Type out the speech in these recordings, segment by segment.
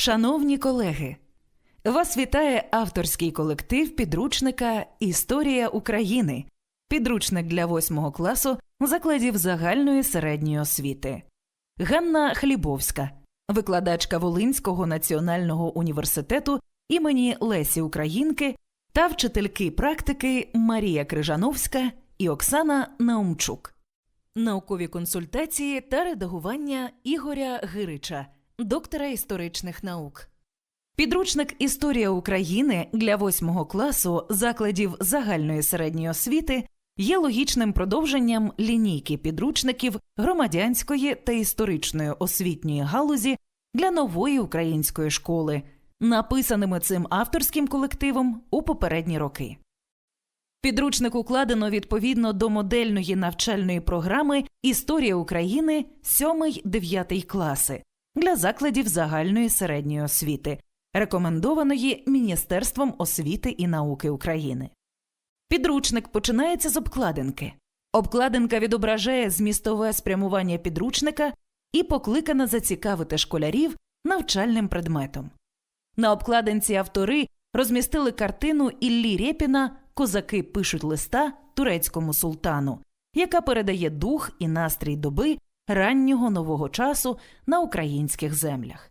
Шановні колеги, вас вітає авторський колектив підручника Історія України, підручник для восьмого класу закладів загальної середньої освіти. Ганна Хлібовська, викладачка Волинського національного університету імені Лесі Українки та вчительки практики Марія Крижановська і Оксана Наумчук. Наукові консультації та редагування Ігоря Гирича, доктора історичних наук. Підручник Історія України для восьмого класу закладів загальної середньої освіти є логічним продовженням лінійки підручників громадянської та історичної освітньої галузі для нової української школи, написаними цим авторським колективом у попередні роки. Підручник укладено відповідно до модельної навчальної програми Історія України 7-9 класи для закладів загальної середньої освіти, рекомендованої Міністерством освіти і науки України. Підручник починається з обкладинки. Обкладинка відображає змістове спрямування підручника і покликана зацікавити школярів навчальним предметом. На обкладинці автори розмістили картину Іллі Рєпіна Козаки пишуть листа турецькому султану, яка передає дух і настрій доби раннього нового часу на українських землях.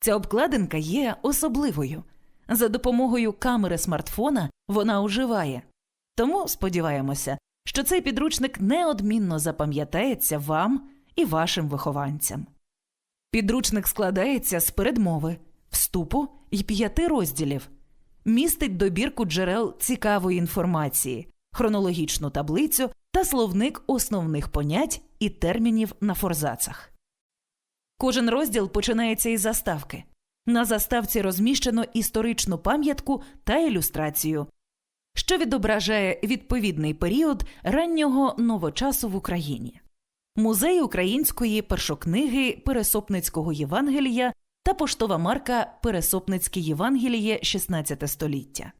Ця обкладинка є особливою. За допомогою камери смартфона вона уживає. Тому сподіваємося, що цей підручник неодмінно запам'ятається вам і вашим вихованцям. Підручник складається з передмови, вступу і п'яти розділів, містить добірку джерел цікавої інформації, хронологічну таблицю та словник основних понять і термінів на форзацах. Кожен розділ починається із заставки. На заставці розміщено історичну пам'ятку та ілюстрацію, що відображає відповідний період раннього новочасу в Україні. Музей української першокниги Пересопницького Євангелія та поштова марка Пересопницьке Євангеліє 16 століття.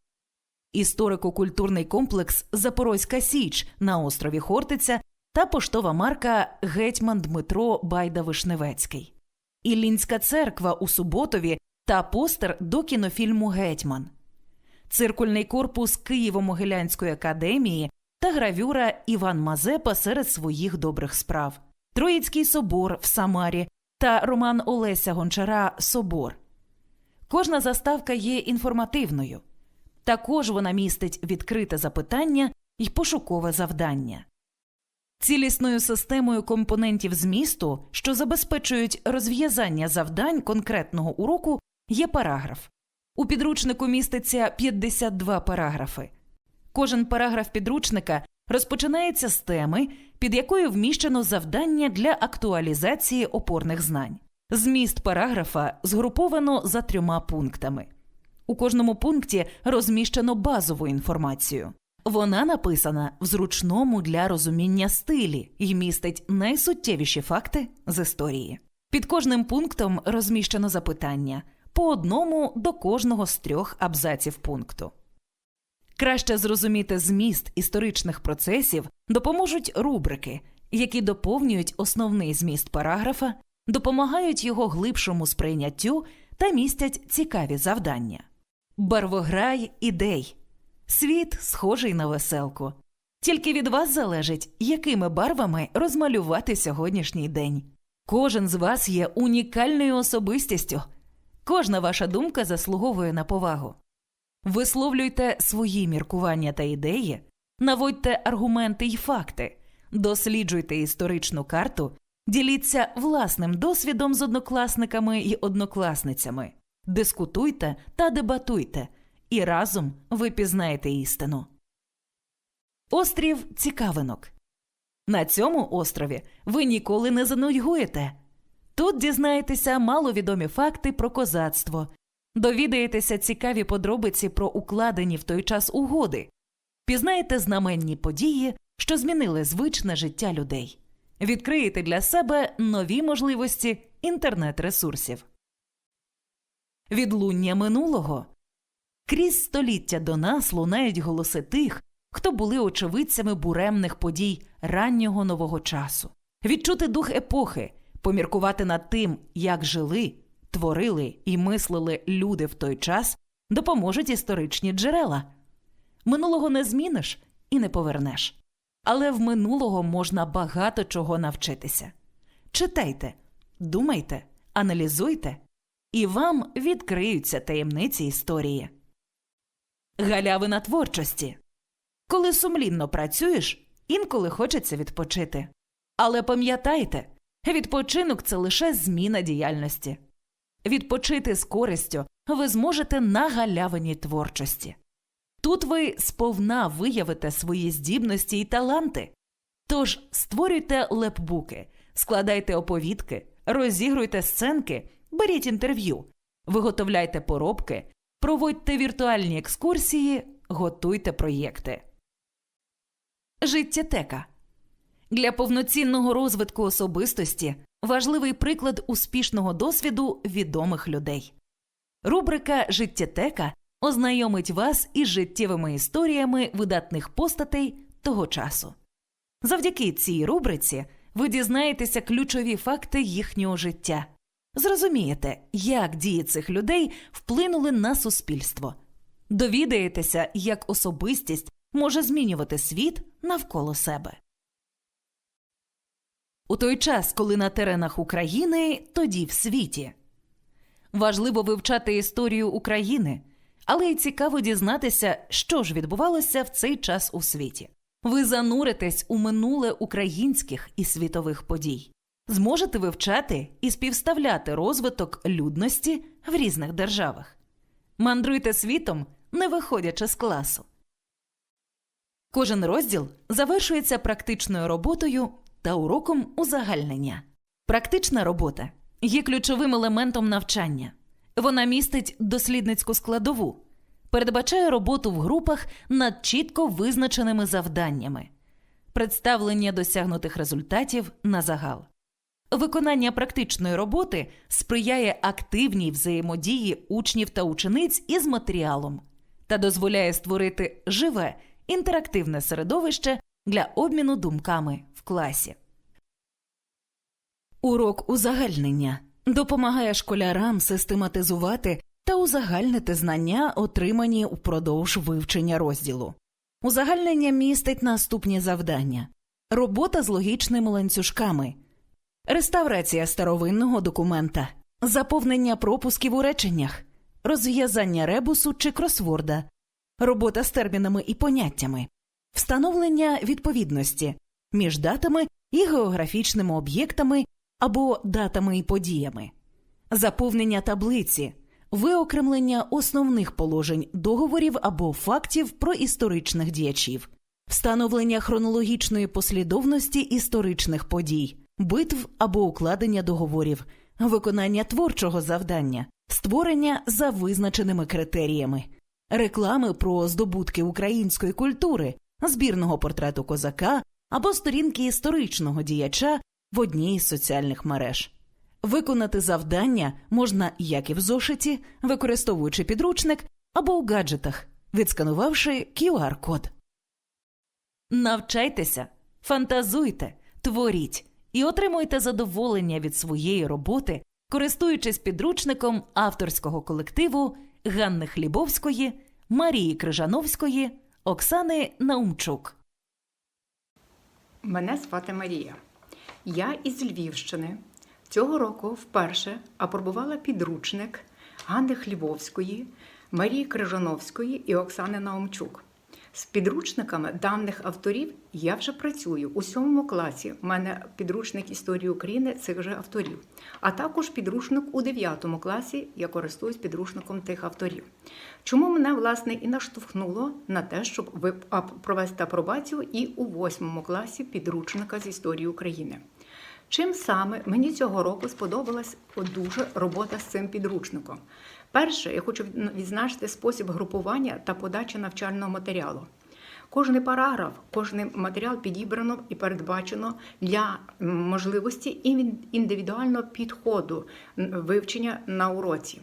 Історико-культурний комплекс Запорозька Січ на острові Хортиця та поштова марка Гетьман Дмитро Байда Вишневецький, Іллінська церква у Суботові та постер до кінофільму Гетьман, циркульний корпус Києво-Могилянської академії та гравюра Іван Мазепа серед своїх добрих справ, Троїцький собор в Самарі та роман Олеся Гончара Собор. Кожна заставка є інформативною. Також вона містить відкрите запитання і пошукове завдання. Цілісною системою компонентів змісту, що забезпечують розв'язання завдань конкретного уроку, є параграф. У підручнику міститься 52 параграфи. Кожен параграф підручника розпочинається з теми, під якою вміщено завдання для актуалізації опорних знань. Зміст параграфа згруповано за трьома пунктами. У кожному пункті розміщено базову інформацію. Вона написана в зручному для розуміння стилі і містить найсуттєвіші факти з історії. Під кожним пунктом розміщено запитання по одному до кожного з трьох абзаців пункту. Краще зрозуміти зміст історичних процесів допоможуть рубрики, які доповнюють основний зміст параграфа, допомагають його глибшому сприйняттю та містять цікаві завдання. Барвограй ідей. Світ схожий на веселку. Тільки від вас залежить, якими барвами розмалювати сьогоднішній день. Кожен з вас є унікальною особистістю. Кожна ваша думка заслуговує на повагу. Висловлюйте свої міркування та ідеї, наводьте аргументи й факти, досліджуйте історичну карту, діліться власним досвідом з однокласниками й однокласницями, дискутуйте та дебатуйте, і разом ви пізнаєте істину. Острів Цікавинок. На цьому острові ви ніколи не занудьгуєте. Тут дізнаєтеся маловідомі факти про козацтво, довідаєтеся цікаві подробиці про укладені в той час угоди, пізнаєте знаменні події, що змінили звичне життя людей, відкриєте для себе нові можливості інтернет-ресурсів. Відлуння минулого крізь століття до нас лунають голоси тих, хто були очевидцями буремних подій раннього нового часу, відчути дух епохи, поміркувати над тим, як жили, творили і мислили люди в той час, допоможуть історичні джерела. Минулого не зміниш і не повернеш. Але в минулого можна багато чого навчитися. Читайте, думайте, аналізуйте, і вам відкриються таємниці історії. Галявина творчості. Коли сумлінно працюєш, інколи хочеться відпочити. Але пам'ятайте, відпочинок це лише зміна діяльності. Відпочити з користю ви зможете на галявині творчості. Тут ви сповна виявите свої здібності і таланти. Тож створюйте лепбуки, складайте оповідки, розігруйте сценки, беріть інтерв'ю, виготовляйте поробки, проводьте віртуальні екскурсії, готуйте проєкти. Життєтека для повноцінного розвитку особистості важливий приклад успішного досвіду відомих людей. Рубрика Життєтека ознайомить вас із життєвими історіями видатних постатей того часу. Завдяки цій рубриці ви дізнаєтеся ключові факти їхнього життя, зрозумієте, як дії цих людей вплинули на суспільство, довідаєтеся, як особистість може змінювати світ навколо себе. У той час, коли на теренах України, тоді в світі. Важливо вивчати історію України, але й цікаво дізнатися, що ж відбувалося в цей час у світі. Ви зануритесь у минуле українських і світових подій, зможете вивчати і співставляти розвиток людності в різних державах. Мандруйте світом, не виходячи з класу. Кожен розділ завершується практичною роботою та уроком узагальнення. Практична робота є ключовим елементом навчання. Вона містить дослідницьку складову, передбачає роботу в групах над чітко визначеними завданнями, представлення досягнутих результатів на загал. Виконання практичної роботи сприяє активній взаємодії учнів та учениць із матеріалом та дозволяє створити живе інтерактивне середовище для обміну думками в класі. Урок узагальнення допомагає школярам систематизувати та узагальнити знання, отримані упродовж вивчення розділу. Узагальнення містить наступні завдання: робота з логічними ланцюжками, реставрація старовинного документа, заповнення пропусків у реченнях, розв'язання ребусу чи кросворда, робота з термінами і поняттями, встановлення відповідності між датами і географічними об'єктами або датами і подіями, заповнення таблиці, виокремлення основних положень договорів або фактів про історичних діячів, встановлення хронологічної послідовності історичних подій, битв або укладення договорів, виконання творчого завдання, створення за визначеними критеріями, реклами про здобутки української культури, збірного портрету козака або сторінки історичного діяча в одній із соціальних мереж. Виконати завдання можна як і в зошиті, використовуючи підручник або у гаджетах, відсканувавши QR-код. Навчайтеся, фантазуйте, творіть і отримуйте задоволення від своєї роботи, користуючись підручником авторського колективу Ганни Хлібовської, Марії Крижановської, Оксани Наумчук. Мене звати Марія. Я із Львівщини. Цього року вперше апробувала підручник Ганни Хлібовської, Марії Крижановської і Оксани Наумчук. З підручниками даних авторів я вже працюю у сьомому класі. У мене підручник історії України цих же авторів, а також підручник у дев'ятому класі. Я користуюсь підручником тих авторів. Чому мене власне і наштовхнуло на те, щоб провести апробацію і у восьмому класі підручника з історії України. Чим саме мені цього року сподобалась дуже робота з цим підручником? Перше, я хочу відзначити спосіб групування та подачі навчального матеріалу. Кожний параграф, кожний матеріал підібрано і передбачено для можливості індивідуального підходу вивчення на уроці,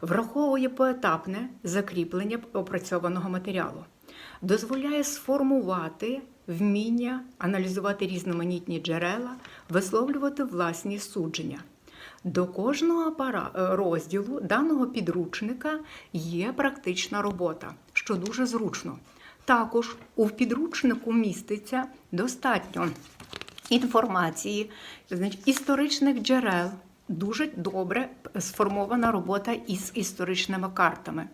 враховує поетапне закріплення опрацьованого матеріалу, дозволяє сформувати вміння аналізувати різноманітні джерела, висловлювати власні судження. До кожного е, розділу даного підручника є практична робота, що дуже зручно. Також у підручнику міститься достатньо інформації, історичних джерел. Дуже добре сформована робота із історичними картами.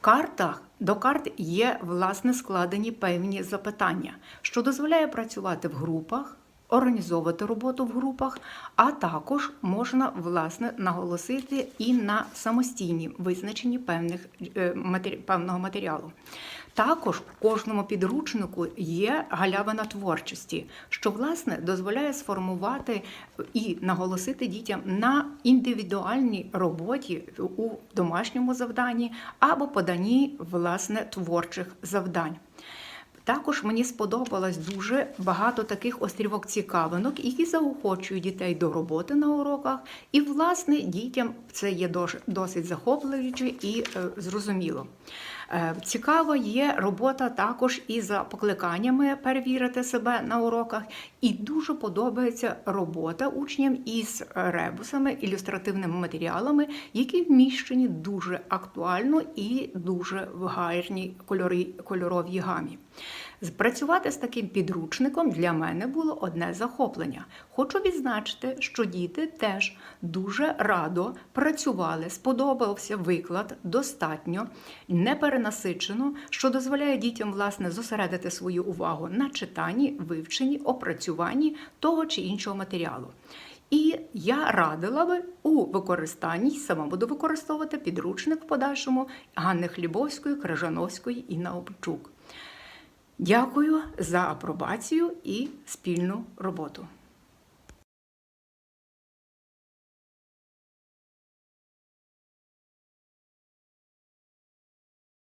Карта до карт є власне складені певні запитання, що дозволяє працювати в групах, організовувати роботу в групах, а також можна власне наголосити і на самостійні визначенні певних е, певного матеріалу. Також у кожному підручнику є галявина творчості, що власне дозволяє сформувати і наголосити дітям на індивідуальній роботі у домашньому завданні або поданні власне творчих завдань. Також мені сподобалось дуже багато таких острівок цікавинок, які заохочують дітей до роботи на уроках. І, власне, дітям це є досить захоплююче і е, зрозуміло. Е, Цікава є робота також і за покликаннями перевірити себе на уроках. І дуже подобається робота учням із ребусами, ілюстративними матеріалами, які вміщені дуже актуально і дуже в гарній кольоровій гамі. Працювати з таким підручником для мене було одне захоплення. Хочу відзначити, що діти теж дуже радо працювали, сподобався виклад достатньо, не перенасичено, що дозволяє дітям власне зосередити свою увагу на читанні, вивченні, опрацюванні того чи іншого матеріалу. І я радила би у використанні, сама буду використовувати підручник в подальшому Ганни Хлібовської, Крижановської і Наумчук. Дякую за апробацію і спільну роботу.